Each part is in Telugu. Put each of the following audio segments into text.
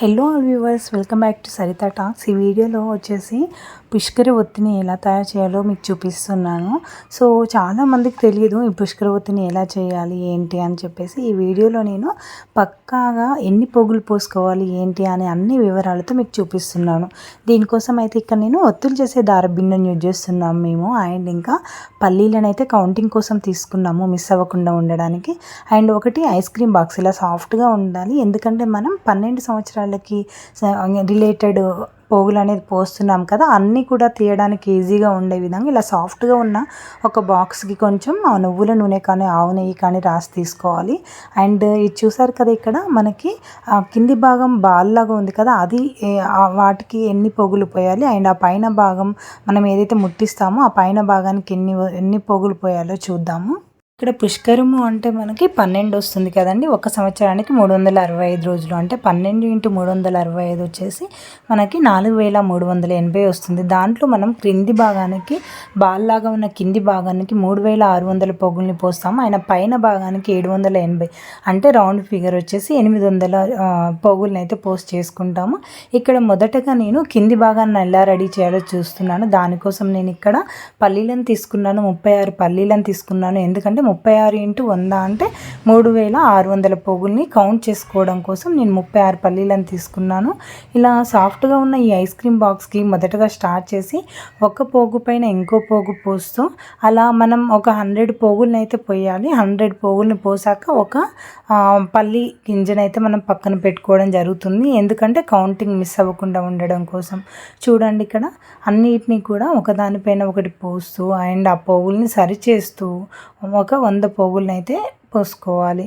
Hello all viewers welcome back to Saritha talks ఈ వీడియోలో వచ్చేసి పుష్కర ఒత్తిని ఎలా తయారు చేయాలో మీకు చూపిస్తున్నాను. సో చాలామందికి తెలియదు ఈ పుష్కర ఒత్తిని ఎలా చేయాలి ఏంటి అని చెప్పేసి. ఈ వీడియోలో నేను పక్కాగా ఎన్ని పొగులు పోసుకోవాలి ఏంటి అనే అన్ని వివరాలతో మీకు చూపిస్తున్నాను. దీనికోసం అయితే ఇక్కడ నేను ఒత్తులు చేసే దారబిండం యూజ్ చేస్తున్నాం మేము. అండ్ ఇంకా పల్లీలను అయితే కౌంటింగ్ కోసం తీసుకున్నాము మిస్ అవ్వకుండా ఉండడానికి. అండ్ ఒకటి ఐస్ క్రీమ్ బాక్స్ ఇలా సాఫ్ట్గా ఉండాలి. ఎందుకంటే మనం పన్నెండు సంవత్సరాలు వాళ్ళకి రిలేటెడ్ పోగులు అనేది పోస్తున్నాం కదా అన్నీ కూడా తీయడానికి ఈజీగా ఉండే విధంగా ఇలా సాఫ్ట్గా ఉన్న ఒక బాక్స్కి కొంచెం ఆ నువ్వుల నూనె కానీ ఆవు నెయ్యి కానీ రాసి తీసుకోవాలి. అండ్ ఇది చూసారు కదా ఇక్కడ మనకి ఆ కింది భాగం బాల్ లాగా ఉంది కదా అది వాటికి ఎన్ని పొగులు పోయాలి? అండ్ ఆ పైన భాగం మనం ఏదైతే ముట్టిస్తామో ఆ పైన భాగానికి ఎన్ని ఎన్ని పొగులు పోయాలో చూద్దాము. ఇక్కడ పుష్కరము అంటే మనకి పన్నెండు వస్తుంది కదండి. ఒక సంవత్సరానికి మూడు వందల అరవై ఐదు రోజులు. అంటే పన్నెండు ఇంటూ మూడు వందల అరవై ఐదు వచ్చేసి మనకి నాలుగు వేల మూడు వందల ఎనభై వస్తుంది. దాంట్లో మనం క్రింది భాగానికి బాల్లాగా ఉన్న కింది భాగానికి మూడు వేల ఆరు వందల పొగుల్ని పోస్తాము. ఆయన పైన భాగానికి ఏడు వందల ఎనభై. అంటే రౌండ్ ఫిగర్ వచ్చేసి ఎనిమిది వందల పొగుల్ని అయితే పోస్ట్ చేసుకుంటాము. ఇక్కడ మొదటగా నేను కింది భాగాన్ని ఎలా రెడీ చేయాలో చూస్తున్నాను. దానికోసం నేను ఇక్కడ పల్లీలను తీసుకున్నాను. ముప్పై ఆరు పల్లీలను తీసుకున్నాను. ఎందుకంటే ముప్పై ఆరు ఇంటూ వంద అంటే మూడు వేల ఆరు వందల పోగుల్ని కౌంట్ చేసుకోవడం కోసం నేను ముప్పై ఆరు పల్లీలను తీసుకున్నాను. ఇలా సాఫ్ట్గా ఉన్న ఈ ఐస్ క్రీమ్ బాక్స్కి మొదటగా స్టార్ట్ చేసి ఒక పోగు పైన ఇంకో పోగు పోస్తూ అలా మనం ఒక హండ్రెడ్ పోగుల్ని అయితే పోయాలి. హండ్రెడ్ పోగుల్ని పోసాక ఒక పల్లి గింజనైతే మనం పక్కన పెట్టుకోవడం జరుగుతుంది. ఎందుకంటే కౌంటింగ్ మిస్ అవ్వకుండా ఉండడం కోసం. చూడండి ఇక్కడ అన్నిటినీ కూడా ఒకదానిపైన ఒకటి పోస్తూ అండ్ ఆ పోగుల్ని సరిచేస్తూ ఒక వంద పోగులను అయితే పోసుకోవాలి.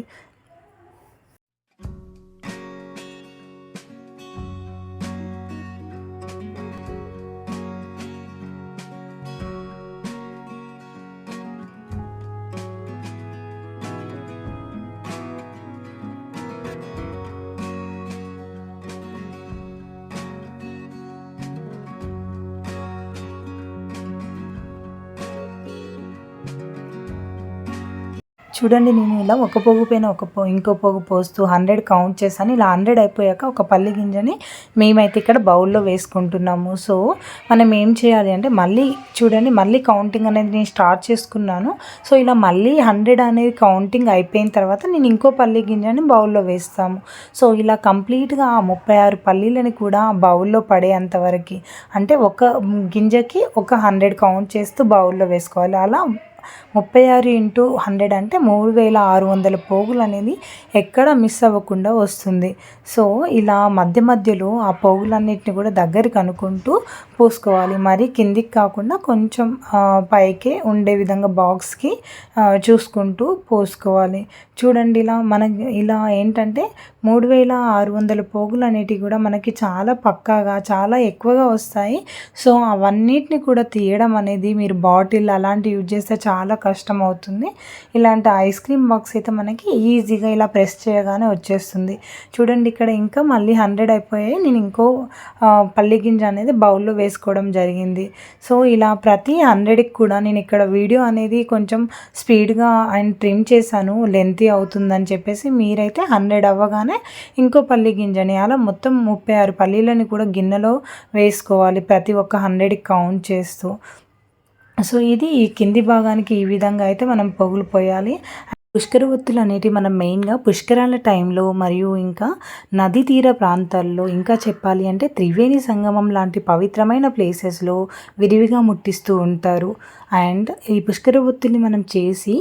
చూడండి నేను ఇలా ఒక పోగు పైన ఒక పో ఇంకో పోగు పోస్తూ హండ్రెడ్ కౌంట్ చేశాను. ఇలా హండ్రెడ్ అయిపోయాక ఒక పల్లి గింజని మేమైతే ఇక్కడ బౌల్లో వేసుకుంటున్నాము. సో మనం ఏం చేయాలి అంటే మళ్ళీ చూడండి మళ్ళీ కౌంటింగ్ అనేది నేను స్టార్ట్ చేసుకున్నాను. సో ఇలా మళ్ళీ హండ్రెడ్ అనేది కౌంటింగ్ అయిపోయిన తర్వాత నేను ఇంకో పల్లి గింజని బౌల్లో వేస్తాము. సో ఇలా కంప్లీట్గా ఆ ముప్పై ఆరు పల్లీలని కూడా బౌల్లో పడేంతవరకు అంటే ఒక గింజకి ఒక హండ్రెడ్ కౌంట్ చేస్తూ బౌల్లో వేసుకోవాలి. అలా ముప్పై ఆరు ఇంటూ హండ్రెడ్ అంటే మూడు వేల ఆరు వందల పోగులు అనేది ఎక్కడ మిస్ అవ్వకుండా వస్తుంది. సో ఇలా మధ్య మధ్యలో ఆ పోగులన్నిటిని కూడా దగ్గరికి అనుకుంటూ పోసుకోవాలి. మరి కిందికి కాకుండా కొంచెం పైకే ఉండే విధంగా బాక్స్కి చూసుకుంటూ పోసుకోవాలి. చూడండి ఇలా మన ఇలా ఏంటంటే మూడు వేల ఆరు వందల పోగులు అనేటివి కూడా మనకి చాలా పక్కాగా చాలా ఎక్కువగా వస్తాయి. సో అవన్నిటిని కూడా తీయడం అనేది మీరు బాటిల్ అలాంటివి యూజ్ చేస్తే చాలా కష్టం అవుతుంది. ఇలాంటి ఐస్ క్రీమ్ బాక్స్ అయితే మనకి ఈజీగా ఇలా ప్రెస్ చేయగానే వచ్చేస్తుంది. చూడండి ఇక్కడ ఇంకా మళ్ళీ హండ్రెడ్ అయిపోయాయి. నేను ఇంకో పల్లి గింజ అనేది బౌల్లో వేసుకోవడం జరిగింది. సో ఇలా ప్రతి హండ్రెడ్కి కూడా నేను ఇక్కడ వీడియో అనేది కొంచెం స్పీడ్గా అండ్ ట్రిమ్ చేశాను లెంతీ అవుతుందని చెప్పేసి మీరైతే హండ్రెడ్ అవ్వగానే ఇంకో పల్లి గింజని. అలా మొత్తం ముప్పై ఆరు పల్లీలని కూడా గిన్నెలో వేసుకోవాలి ప్రతి ఒక్క హండ్రెడ్కి కౌంట్ చేస్తూ. సో ఇది ఈ కింది భాగానికి ఈ విధంగా అయితే మనం పొగులు పోయాలి. పుష్కర ఒత్తులు అనేటివి మనం మెయిన్గా పుష్కరాల టైంలో మరియు ఇంకా నది తీర ప్రాంతాల్లో ఇంకా చెప్పాలి అంటే త్రివేణి సంగమం లాంటి పవిత్రమైన ప్లేసెస్లో విరివిగా ముట్టిస్తూ ఉంటారు. అండ్ ఈ పుష్కర ఒత్తుల్ని మనం చేసి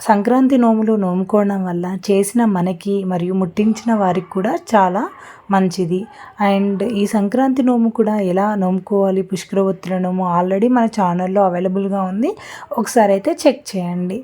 సంక్రాంతి నోములు నోముకోవడం వల్ల చేసిన మనకి మరియు ముట్టించిన వారికి కూడా చాలా మంచిది. అండ్ ఈ సంక్రాంతి నోము కూడా ఎలా నోముకోవాలి పుష్కర ఒత్తుల నోము ఆల్రెడీ మన ఛానల్లో అవైలబుల్గా ఉంది. ఒకసారి అయితే చెక్ చేయండి.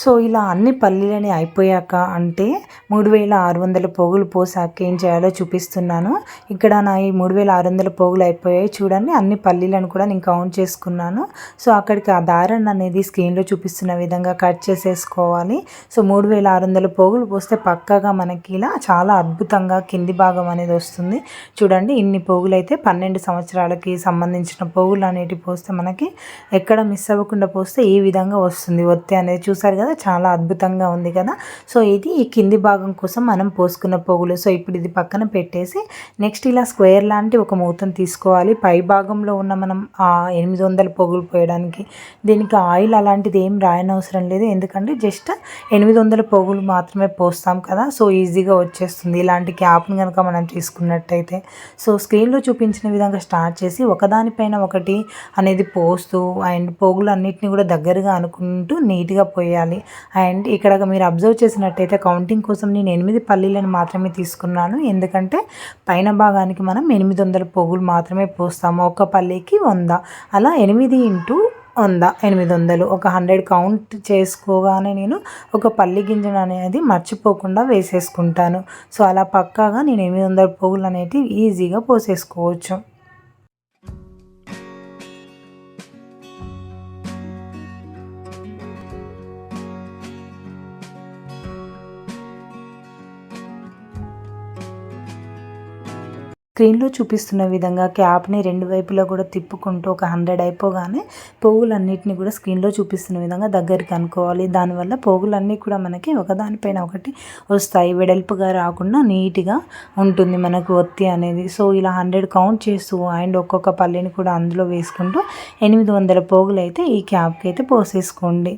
సో ఇలా అన్ని పల్లీలని అయిపోయాక అంటే మూడు వేల ఆరు వందల పోగులు పోసాక ఏం చేయాలో చూపిస్తున్నాను. ఇక్కడ నా ఈ మూడు వేల ఆరు వందల పోగులు అయిపోయాయి. చూడండి అన్ని పల్లీలను కూడా నేను కౌంట్ చేసుకున్నాను. సో అక్కడికి ఆ దారాన్ని అనేది స్క్రీన్లో చూపిస్తున్న విధంగా కట్ చేసేసుకోవాలి. సో మూడు వేల ఆరు వందల పోగులు పోస్తే పక్కగా మనకి ఇలా చాలా అద్భుతంగా కింది భాగం అనేది వస్తుంది. చూడండి ఇన్ని పోగులు అయితే పన్నెండు సంవత్సరాలకి సంబంధించిన పోగులు అనేటివి పోస్తే మనకి ఎక్కడ మిస్ అవ్వకుండా పోస్తే ఈ విధంగా వస్తుంది ఒత్తి అనేది. చూసారు కదా చాలా అద్భుతంగా ఉంది కదా. సో ఇది ఈ కింది భాగం కోసం మనం పోసుకున్న పొగులు. సో ఇప్పుడు ఇది పక్కన పెట్టేసి నెక్స్ట్ ఇలా స్క్వేర్ లాంటి ఒక మూతను తీసుకోవాలి. పై భాగంలో ఉన్న మనం ఆ ఎనిమిది వందల పొగులు పోయడానికి దీనికి ఆయిల్ అలాంటిది ఏం రాయనవసరం లేదు. ఎందుకంటే జస్ట్ ఎనిమిది వందల పొగులు మాత్రమే పోస్తాం కదా. సో ఈజీగా వచ్చేస్తుంది. ఇలాంటి క్యాప్ని కనుక మనం తీసుకున్నట్టయితే. సో స్క్రీన్లో చూపించిన విధంగా స్టార్ట్ చేసి ఒకదానిపైన ఒకటి అనేది పోస్తూ అండ్ పోగులు అన్నిటిని కూడా దగ్గరగా అనుకుంటూ నీట్గా పోయాలి. అండ్ ఇక్కడ మీరు అబ్జర్వ్ చేసినట్టయితే కౌంటింగ్ కోసం నేను ఎనిమిది పల్లీలను మాత్రమే తీసుకున్నాను. ఎందుకంటే పైన భాగానికి మనం ఎనిమిది వందల పొగులు మాత్రమే పోస్తాము. ఒక పల్లీకి వంద. అలా ఎనిమిది ఇంటూ వంద ఎనిమిది వందలు ఒక హండ్రెడ్ కౌంట్ చేసుకోగానే నేను ఒక పల్లి గింజను అనేది మర్చిపోకుండా వేసేసుకుంటాను. సో అలా పక్కాగా నేను ఎనిమిది వందల పోగులు అనేటివి ఈజీగా పోసేసుకోవచ్చు. స్క్రీన్లో చూపిస్తున్న విధంగా క్యాప్ని రెండు వైపులా కూడా తిప్పుకుంటూ ఒక హండ్రెడ్ అయిపోగానే పోగులన్నిటిని కూడా స్క్రీన్లో చూపిస్తున్న విధంగా దగ్గరికి అనుకోవాలి. దానివల్ల పోగులన్నీ కూడా మనకి ఒకదానిపైన ఒకటి వస్తాయి. వెడల్పుగా రాకుండా నీట్గా ఉంటుంది మనకు ఒత్తి అనేది. సో ఇలా హండ్రెడ్ కౌంట్ చేస్తూ అండ్ ఒక్కొక్క పల్లెని కూడా అందులో వేసుకుంటూ ఎనిమిది వందల పోగులు అయితే ఈ క్యాప్కి అయితే పోసేసుకోండి.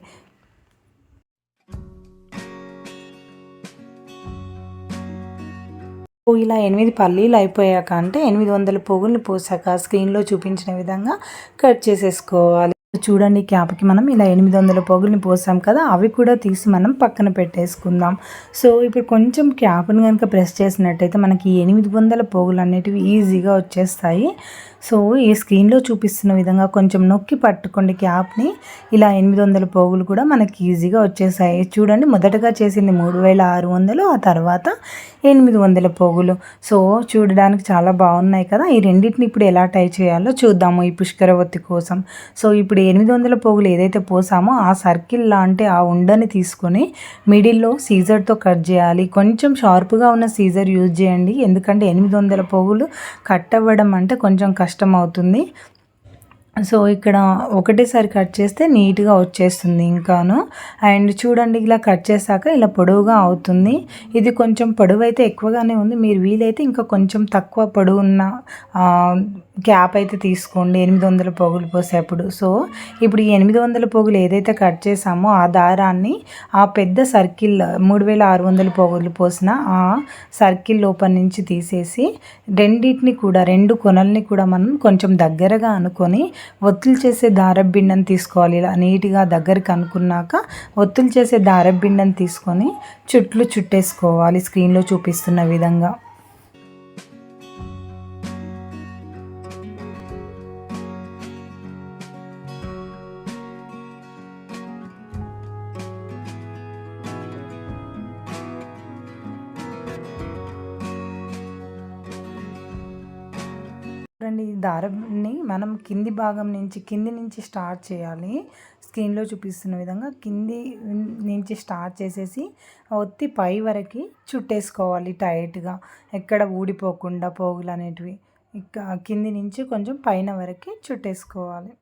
ఇలా ఎనిమిది పల్లీలు అయిపోయాక అంటే ఎనిమిది వందల పోగుల్ని పోసాక స్క్రీన్లో చూపించిన విధంగా కట్ చేసేసుకోవాలి. చూడండి క్యాప్కి మనం ఇలా ఎనిమిది వందల పోగుల్ని పోసాం కదా అవి కూడా తీసి మనం పక్కన పెట్టేసుకుందాం. సో ఇప్పుడు కొంచెం క్యాప్ని కనుక ప్రెస్ చేసినట్టయితే మనకి ఎనిమిది వందల పోగులు అనేటివి ఈజీగా వచ్చేస్తాయి. సో ఈ స్క్రీన్లో చూపిస్తున్న విధంగా కొంచెం నొక్కి పట్టుకోండి క్యాప్ని. ఇలా ఎనిమిది వందల పోగులు కూడా మనకి ఈజీగా వచ్చేసాయి. చూడండి మొదటగా చేసింది మూడు వేల ఆరు వందలు ఆ తర్వాత ఎనిమిది వందల పోగులు. సో చూడడానికి చాలా బాగున్నాయి కదా. ఈ రెండింటిని ఇప్పుడు ఎలా టై చేయాలో చూద్దాము ఈ పుష్కర ఒత్తి కోసం. సో ఇప్పుడు ఎనిమిది వందల పోగులు ఏదైతే పోసామో ఆ సర్కిల్ లాంటి ఆ ఉండని తీసుకొని మిడిల్లో సీజర్తో కట్ చేయాలి. కొంచెం షార్ప్గా ఉన్న సీజర్ యూజ్ చేయండి. ఎందుకంటే ఎనిమిది వందల పోగులు కట్ అవ్వడం అంటే కొంచెం కష్టం అవుతుంది సో ఇక్కడ ఒకటేసారి కట్ చేస్తే నీట్గా వచ్చేస్తుంది ఇంకాను. అండ్ చూడండి ఇలా కట్ చేశాక ఇలా పొడవుగా అవుతుంది. ఇది కొంచెం పొడవు అయితే ఎక్కువగానే ఉంది. మీరు వీలైతే ఇంకా కొంచెం తక్కువ పొడవు ఉన్న క్యాప్ అయితే తీసుకోండి. ఎనిమిది వందల పోగులు పోసేప్పుడు. సో ఇప్పుడు ఈ ఎనిమిది వందల పోగులు ఏదైతే కట్ చేసామో ఆ దారాన్ని ఆ పెద్ద సర్కిల్ మూడు వేల ఆరు వందల పోగులు పోసిన ఆ సర్కిల్ లోపల నుంచి తీసేసి రెండింటిని కూడా రెండు కొనల్ని కూడా మనం కొంచెం దగ్గరగా అనుకొని ఒత్తులు చేసే దారబిండని తీసుకోవాలి. ఇలా నీట్గా దగ్గరికి అనుకున్నాక ఒత్తులు చేసే దారబిండని తీసుకొని చుట్లు చుట్టేసుకోవాలి. స్క్రీన్లో చూపిస్తున్న విధంగా. చూడండి ఈ దారంని మనం కింది భాగం నుంచి కింది నుంచి స్టార్ట్ చేయాలి. స్క్రీన్లో చూపిస్తున్న విధంగా కింది నుంచి స్టార్ట్ చేసేసి ఒత్తి పై వరకు చుట్టేసుకోవాలి టైట్గా ఎక్కడ ఊడిపోకుండా పోగులు అనేటివి. కింది నుంచి కొంచెం పైన వరకు చుట్టేసుకోవాలి.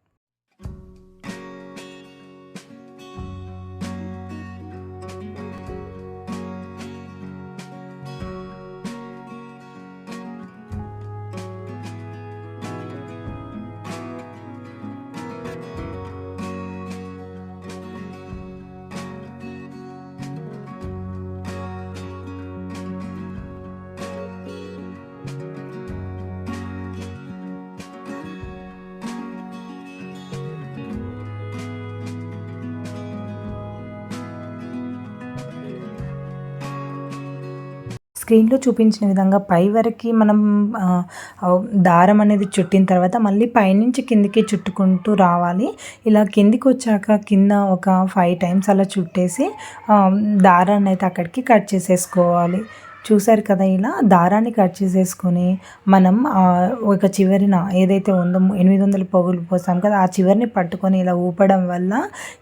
స్క్రీన్లో చూపించిన విధంగా పై వరకు మనం దారం అనేది చుట్టిన తర్వాత మళ్ళీ పైనుంచి కిందికి చుట్టుకుంటూ రావాలి. ఇలా కిందికి వచ్చాక కింద ఒక ఫైవ్ టైమ్స్ అలా చుట్టేసి దారాన్ని అయితే అక్కడికి కట్ చేసేసుకోవాలి. చూసారు కదా ఇలా? దారాన్ని కట్ చేసేసుకొని మనం ఒక చివరిన ఏదైతే ఉందో ఎనిమిది వందల పొగులు పోసాం కదా ఆ చివరిని పట్టుకొని ఇలా ఊపడం వల్ల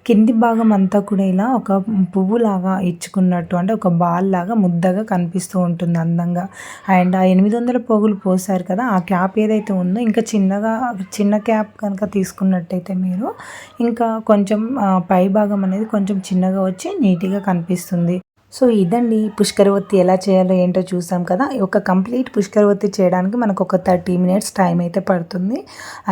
కింది భాగం అంతా కూడా ఇలా ఒక పువ్వులాగా ఇచ్చుకున్నట్టు అంటే ఒక బాల్ లాగా ముద్దగా కనిపిస్తూ ఉంటుంది అందంగా. అండ్ ఆ ఎనిమిది వందల పొగులు పోసారు కదా ఆ క్యాప్ ఏదైతే ఉందో ఇంకా చిన్నగా చిన్న క్యాప్ కనుక తీసుకున్నట్టయితే మీరు ఇంకా కొంచెం పై భాగం అనేది కొంచెం చిన్నగా వచ్చి నీట్గా కనిపిస్తుంది. సో ఇదండి పుష్కరవత్తి ఎలా చేయాలో ఏంటో చూసాం కదా. ఒక కంప్లీట్ పుష్కరవత్తి చేయడానికి మనకు ఒక థర్టీ మినిట్స్ టైం అయితే పడుతుంది.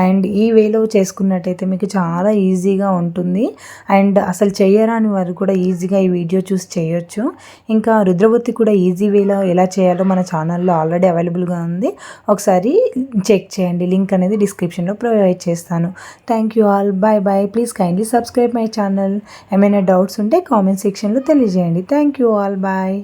అండ్ ఈ వేలో చేసుకున్నట్టయితే మీకు చాలా ఈజీగా ఉంటుంది. అండ్ అసలు చేయరాని వారు కూడా ఈజీగా ఈ వీడియో చూసి చేయొచ్చు. ఇంకా రుద్రవత్తి కూడా ఈజీ వేలో ఎలా చేయాలో మన ఛానల్లో ఆల్రెడీ అవైలబుల్గా ఉంది. ఒకసారి చెక్ చేయండి. లింక్ అనేది డిస్క్రిప్షన్లో ప్రొవైడ్ చేస్తాను. Thank you all. Bye bye. Please kindly subscribe my channel. ఏమైనా డౌట్స్ ఉంటే కామెంట్ సెక్షన్లో తెలియజేయండి. Thank you. You all bye